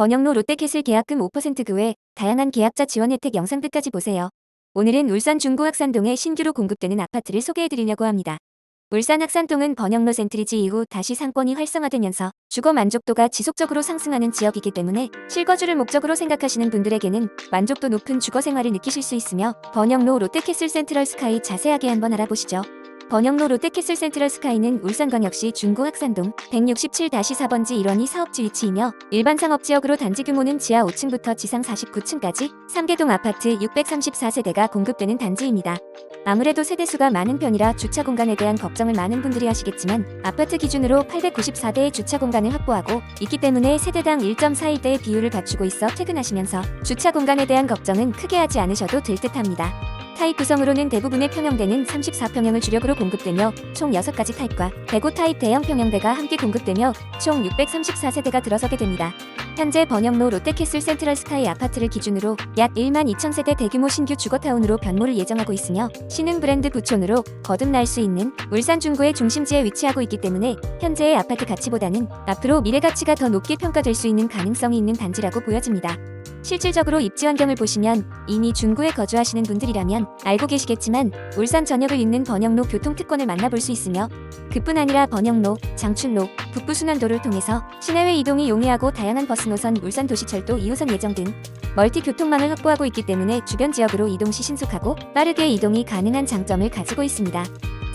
번영로 롯데캐슬 계약금 5%그 그외 다양한 계약자 지원 혜택 영상 끝까지 보세요. 오늘은 울산 중구 학산동에 신규로 공급되는 아파트를 소개해드리려고 합니다. 울산 학산동은 번영로 센트리지 이후 다시 상권이 활성화되면서 주거 만족도가 지속적으로 상승하는 지역이기 때문에 실거주를 목적으로 생각하시는 분들에게는 만족도 높은 주거 생활을 느끼실 수 있으며 번영로 롯데캐슬 센트럴 스카이 자세하게 한번 알아보시죠. 번영로 롯데캐슬 센트럴 스카이는 울산광역시 중구 학산동 167-4번지 1원이 사업지 위치이며 일반 상업지역으로 단지 규모는 지하 5층부터 지상 49층까지 3개동 아파트 634세대가 공급되는 단지입니다. 아무래도 세대수가 많은 편이라 주차 공간에 대한 걱정을 많은 분들이 하시겠지만 아파트 기준으로 894대의 주차 공간을 확보하고 있기 때문에 세대당 1.41대의 비율을 갖추고 있어 퇴근하시면서 주차 공간에 대한 걱정은 크게 하지 않으셔도 될 듯합니다. 타입 구성으로는 대부분의 평형대는 34평형을 주력으로 공급되며 총 6가지 타입과 105 타입 대형 평형대가 함께 공급되며 총 634세대가 들어서게 됩니다. 현재 번영로 롯데캐슬 센트럴 스카이 아파트를 기준으로 약 1만 2천 세대 대규모 신규 주거타운으로 변모를 예정하고 있으며 신흥 브랜드 부촌으로 거듭날 수 있는 울산 중구의 중심지에 위치하고 있기 때문에 현재의 아파트 가치보다는 앞으로 미래 가치가 더 높게 평가될 수 있는 가능성이 있는 단지라고 보여집니다. 실질적으로 입지 환경을 보시면 이미 중구에 거주하시는 분들이라면 알고 계시겠지만 울산 전역을 잇는 번영로 교통특권을 만나볼 수 있으며 그뿐 아니라 번영로, 장춘로, 북부순환도를 통해서 시내외 이동이 용이하고 다양한 버스 노선, 울산 도시철도 2호선 예정 등 멀티 교통망을 확보하고 있기 때문에 주변 지역으로 이동 시 신속하고 빠르게 이동이 가능한 장점을 가지고 있습니다.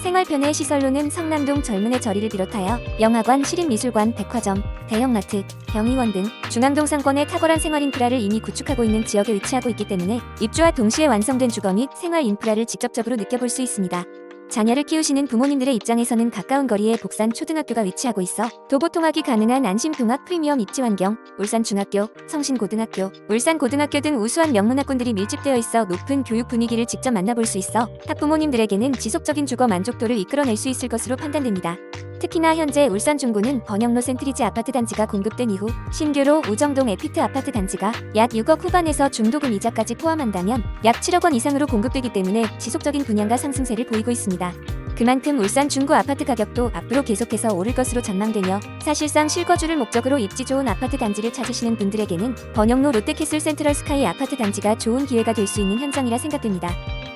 생활편의 시설로는 성남동 젊은의 저리를 비롯하여 영화관, 시립미술관, 백화점, 대형마트, 병의원 등 중앙동 상권의 탁월한 생활 인프라를 이미 구축하고 있는 지역에 위치하고 있기 때문에 입주와 동시에 완성된 주거 및 생활 인프라를 직접적으로 느껴볼 수 있습니다. 자녀를 키우시는 부모님들의 입장에서는 가까운 거리에 복산 초등학교가 위치하고 있어 도보 통학이 가능한 안심통학 프리미엄 입지 환경, 울산중학교, 성신고등학교, 울산고등학교 등 우수한 명문학군들이 밀집되어 있어 높은 교육 분위기를 직접 만나볼 수 있어 학부모님들에게는 지속적인 주거 만족도를 이끌어낼 수 있을 것으로 판단됩니다. 특히나 현재 울산 중구는 번영로 센트리지 아파트 단지가 공급된 이후 신규로 우정동 에피트 아파트 단지가 약 6억 후반에서 중도금 이자까지 포함한다면 약 7억 원 이상으로 공급되기 때문에 지속적인 분양가 상승세를 보이고 있습니다. 그만큼 울산 중구 아파트 가격도 앞으로 계속해서 오를 것으로 전망되며 사실상 실거주를 목적으로 입지 좋은 아파트 단지를 찾으시는 분들에게는 번영로 롯데캐슬 센트럴 스카이 아파트 단지가 좋은 기회가 될 수 있는 현장이라 생각됩니다.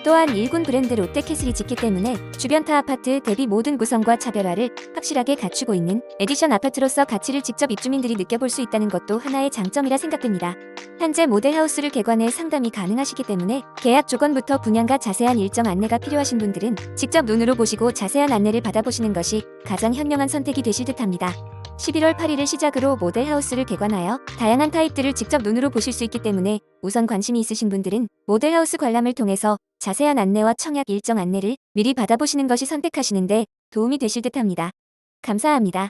또한 일군 브랜드 롯데캐슬이 짓기 때문에 주변 타 아파트 대비 모든 구성과 차별화를 확실하게 갖추고 있는 에디션 아파트로서 가치를 직접 입주민들이 느껴볼 수 있다는 것도 하나의 장점이라 생각됩니다. 현재 모델하우스를 개관해 상담이 가능하시기 때문에 계약 조건부터 분양과 자세한 일정 안내가 필요하신 분들은 직접 눈으로 보시고 자세한 안내를 받아보시는 것이 가장 현명한 선택이 되실 듯합니다. 11월 8일을 시작으로 모델하우스를 개관하여 다양한 타입들을 직접 눈으로 보실 수 있기 때문에 우선 관심이 있으신 분들은 모델하우스 관람을 통해서 자세한 안내와 청약 일정 안내를 미리 받아보시는 것이 선택하시는데 도움이 되실 듯합니다. 감사합니다.